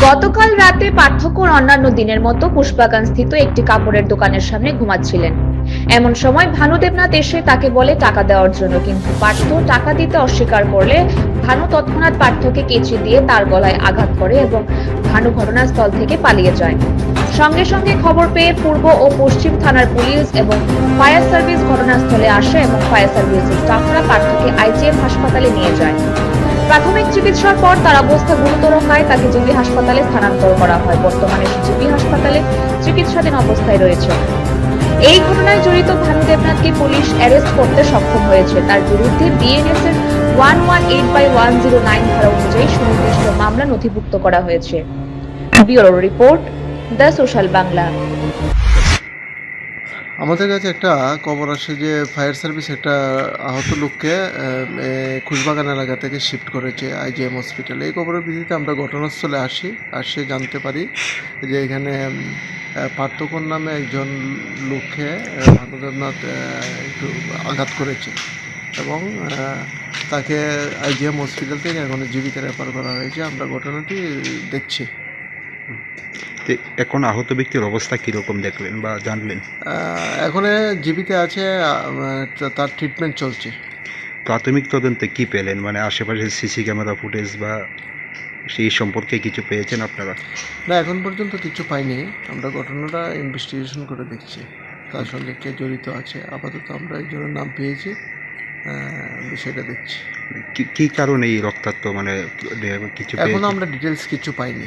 গতকাল রাতে পার্থক্য অন্যান্য দিনের মতো পুষ্পাগান স্থিত একটি কাপড়ের দোকানের সামনে ঘুমাচ্ছিলেন। এমন সময় ভানু দেবনাথ এসে তাকে বলে টাকা দেওয়ার জন্য, কিন্তু পার্থ টাকা দিতে অস্বীকার করলে ভানু তৎক্ষণাৎ পার্থকে কেচি দিয়ে তার গলায় আঘাত করে এবং ভানু ঘটনাস্থল থেকে পালিয়ে যায়। সঙ্গে সঙ্গে খবর পেয়ে পূর্ব ও পশ্চিম থানার পুলিশ এবং ফায়ার সার্ভিস ঘটনাস্থলে আসে এবং ফায়ার সার্ভিসের স্টাফরা পার্থকে আইজিএম হাসপাতালে নিয়ে যায়। প্রাথমিক চিকিৎসার পর তার অবস্থা গুরুতর হয়, তাকে জিবি হাসপাতালে স্থানান্তর করা হয়। বর্তমানে জিবি হাসপাতালে চিকিৎসাধীন অবস্থায় রয়েছে। এই ঘটনায় জড়িত ভানু দেবনাথকে পুলিশ অ্যারেস্ট করতে সক্ষম হয়েছে। তার বিরুদ্ধে বিএনএস এর one one eight by one zero nine ধারা অনুযায়ী সুনির্দিষ্ট মামলা নথিভুক্ত করা হয়েছে। Bureau report the social Bangla. আমাদের কাছে একটা খবর আসে যে ফায়ার সার্ভিস একটা আহত লোককে খুশবাগান এলাকা থেকে শিফট করেছে আইজিএম হসপিটালে। এই খবরের ভিত্তিতে আমরা ঘটনাস্থলে আসি আসে জানতে পারি যে এখানে পার্থকর নামে একজন লোককে আহ, একটু আঘাত করেছে এবং তাকে আইজিএম হসপিটাল থেকে এখন জীবিত রেফার করা হয়েছে। আমরা ঘটনাটি দেখছি। তো এখন আহত ব্যক্তির অবস্থা কীরকম দেখলেন বা জানলেন? এখন জীবিত আছে তার ট্রিটমেন্ট চলছে। প্রাথমিক তদন্তে কি পেলেন? মানে আশেপাশে সিসি ক্যামেরা ফুটেজ বা সেই সম্পর্কে কিছু পেয়েছেন আপনারা? না এখন পর্যন্ত কিছু পাইনি। আমরা ঘটনাটা ইনভেস্টিগেশন করে দেখছি। তার সঙ্গে কে জড়িত আছে আপাতত আমরা একজনের নাম পেয়েছি বিষয়টা দেখছি। কি কী কারণে এই রক্তাক্ত মানে কিছু এখনও আমরা ডিটেলস কিছু পাইনি।